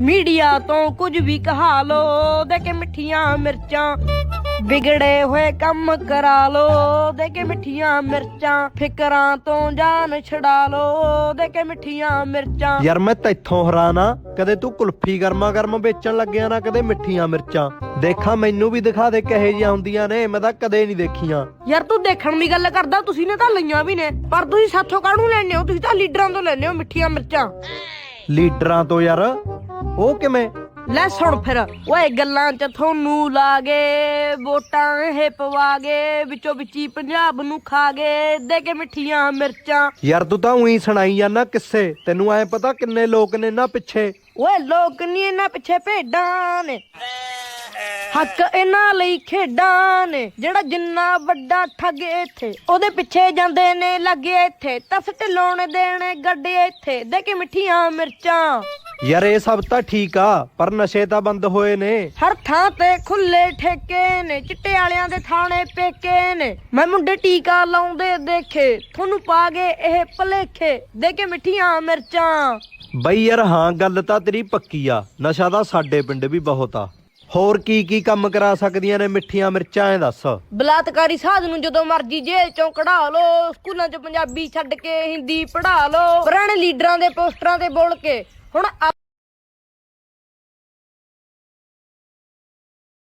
Media ਤੋਂ ਕੁਝ ਵੀ ਕਹਾ ਲੋ ਦੇ ਕੇ ਮਿੱਠੀਆਂ ਮਿਰਚਾਂ। ਵਿਗੜੇ ਹੋਏ ਕੰਮ ਕਰਾ ਲੋ ਦੇ ਕੇ ਮਿੱਠੀਆਂ ਮਿਰਚਾਂ। ਫਿਕਰਾਂ ਤੋਂ ਜਾਨ ਛਡਾ ਲੋ ਦੇ ਕੇ ਮਿੱਠੀਆਂ ਮਿਰਚਾਂ। ਯਾਰ ਮੈਂ ਤੈਥੋਂ ਹੈਰਾਨ ਆ ਕਦੇ ਤੂੰ ਕੁਲਫੀ ਗਰਮਾ ਗਰਮ ਵੇਚਣ ਲੱਗਿਆ ਨਾ ਕਦੇ ਮਿੱਠੀਆਂ ਮਿਰਚਾਂ। ਦੇਖਾਂ ਮੈਨੂੰ ਵੀ ਦਿਖਾ ਦੇ ਕਹੇ ਜੀਆਂ ਹੁੰਦੀਆਂ ਨੇ ਮੈਂ ਤਾਂ ਕਦੇ ਨਹੀਂ ਦੇਖੀਆਂ। ਯਾਰ ਤੂੰ ਦੇਖਣ ਦੀ ਗੱਲ ਕਰਦਾ ਤੁਸੀਂ ਨੇ ਤਾਂ ਲਈਆਂ ਵੀ ਨੇ ਪਰ ਤੁਸੀਂ ਸਾਥੋਂ ਕਾਹਨੂੰ ਲੈਣੇ ਹੋ? ਤੁਸੀਂ ਤਾਂ ਲੀਡਰਾਂ ਤੋਂ ਲੈਣੇ ਹੋ ਮਿੱਠੀਆਂ ਮਿਰਚਾਂ। ਲੀਡਰਾਂ ਤੋਂ ਯਾਰ ਉਹ ਕਿਵੇਂ? ਲੈ ਸੁਣ ਫਿਰ ਓਏ ਗੱਲਾਂ ਚ ਤੁਹਾਨੂੰ ਲਾਗੇ ਵੋਟਾਂ ਇਹ ਪਵਾਗੇ ਵਿੱਚੋਂ ਵਿੱਚੀ ਪੰਜਾਬ ਨੂੰ ਖਾਗੇ ਦੇ ਕੇ ਮਿੱਠੀਆਂ ਮਿਰਚਾਂ। ਯਾਰ ਤੂੰ ਤਾਂ ਉਹੀ ਸੁਣਾਈ ਜਾਂਦਾ ਕਿੱਸੇ ਤੈਨੂੰ ਐ ਪਤਾ ਕਿੰਨੇ ਲੋਕ ਨੇ ਨਾ ਪਿੱਛੇ? ਓਏ ਲੋਕ ਨਹੀਂ ਇਹਨਾਂ ਪਿੱਛੇ ਭੇਡਾਂ ਨੇ। ਹੱਕ ਇਹਨਾਂ ਲਈ ਖੇਡਾਂ ਨੇ ਜਿਹੜਾ ਜਿੰਨਾ ਵੱਡਾ ਠੱਗ ਇੱਥੇ ਉਹਦੇ ਪਿੱਛੇ ਜਾਂਦੇ ਨੇ ਲੱਗੇ ਇੱਥੇ ਤਸ ਢਿਲਾਉਣ ਦੇਣੇ ਗੱਡੇ ਇੱਥੇ ਦੇ ਕੇ ਮਿੱਠੀਆਂ ਮਿਰਚਾਂ। ਯਾਰ ਇਹ ਸਭ ਤਾਂ ਠੀਕ ਆ ਪਰ ਨਸ਼ੇ ਤਾਂ ਬੰਦ ਹੋਏ ਨੇ। ਹਰ ਥਾਂ ਤੇ ਖੁੱਲੇ ਠੇਕੇ ਨੇ ਚਿੱਟੇ ਵਾਲਿਆਂ ਦੇ ਥਾਣੇ ਪੇਕੇ ਨੇ। ਮੈਂ ਮੁੰਡੇ ਟੀਕਾ ਲਾਉਂਦੇ ਦੇਖੇ ਤੁਹਾਨੂੰ ਪਾ ਗਏ ਇਹ ਭਲੇਖੇ। ਦੇ ਕੇ ਮਿੱਠੀਆਂ ਮਿਰਚਾਂ। ਬਈ ਯਾਰ ਹਾਂ ਗੱਲ ਤਾਂ ਤੇਰੀ ਪੱਕੀ ਆ ਨਸ਼ਾ ਤਾਂ ਸਾਡੇ ਪਿੰਡ ਵੀ ਬਹੁਤ ਆ। ਹੋਰ ਕੀ ਕੀ ਕੰਮ ਕਰਾ ਸਕਦੀਆਂ ਨੇ ਮਿੱਠੀਆਂ ਮਿਰਚਾਂ ਐ ਦੱਸ। ਬਲਾਤਕਾਰੀ ਸਾਧ ਨੂੰ ਜਦੋਂ ਮਰਜ਼ੀ ਜੇਲ੍ਹ ਚੋਂ ਕਢਾ ਲਓ ਸਕੂਲਾਂ 'ਚ ਪੰਜਾਬੀ ਛੱਡ ਕੇ ਹਿੰਦੀ ਪੜ੍ਹਾ ਲਓ। ਪੁਰਾਣੇ ਲੀਡਰਾਂ ਦੇ ਪੋਸਟਰਾਂ ਤੇ ਬੋਲ ਕੇ 胡了啊